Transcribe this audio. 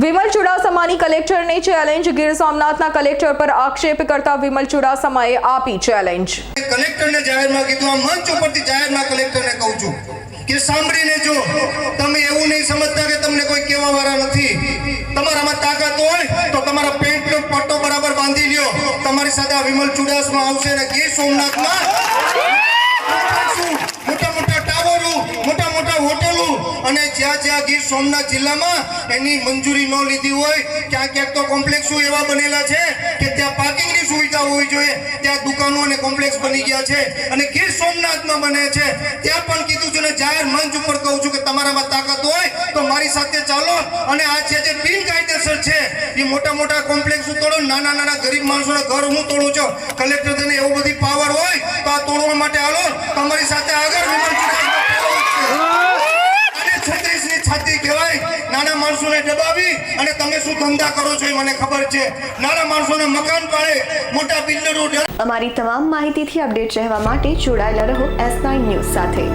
વિમલ ચુડાસમાની કલેક્ટરને challenge. Gir સોમનાથના collector પર આક્ષેપ કરતા વિમલ ચુડાસમાએ આપી ચેલેન્જ. કલેક્ટરને જાહેરમાં કીધું, આ મંચ ઉપરથી જાહેરમાં કલેક્ટરને કહું છું કે સાંભળીને જો તમે એવું નહીં સમજતા કે તમને કોઈ કહેવા વાળા નથી, તમારામાં તાકાત હોય તો તમારા પેન્ટનો પટ્ટો બરાબર બાંધી લ્યો. તમારી સાથે વિમલ ચુડાસમા આવશે અને ગીર સોમનાથમાં અને જ્યાં જ્યાં ગીર સોમનાથ જિલ્લામાં એની મંજૂરી ન લીધી હોય, ક્યાંક ક્યાંક તો કોમ્પ્લેક્સો એવા બનેલા છે કે ત્યાં પાર્કિંગની સુવિધા હોવી જોઈએ, ત્યાં દુકાનો અને કોમ્પ્લેક્સ બની ગયા છે અને ગીર સોમનાથમાં બને છે. ત્યાં પણ કીધું છે ને, જાહેર મંચ ઉપર કહું છું કે તમારામાં તાકાત હોય તો મારી સાથે ચાલો અને આ છે જે બિનકાયદેસર છે, એ મોટા મોટા કોમ્પ્લેક્સ તોડો નાના નાના ગરીબ માણસોના ઘર હું તોડું છું. કલેક્ટર તેને એવું બધી પાવર હોય તો આ તોડવા માટે હાલો, તમારી સાથે આગળ વિમલ ચુડાસમા અને છત્રીસની છાતી કહેવાય નાના માણસોને દબાવી અને તમે શું ધંધા કરો છો એ મને ખબર છે. નાના માણસોને મકાન પાડે મોટા બિલ્ડરો અમારી તમામ માહિતીથી અપડેટ રહેવા માટે જોડાયેલા રહો એસ નાઇન ન્યૂઝ સાથે.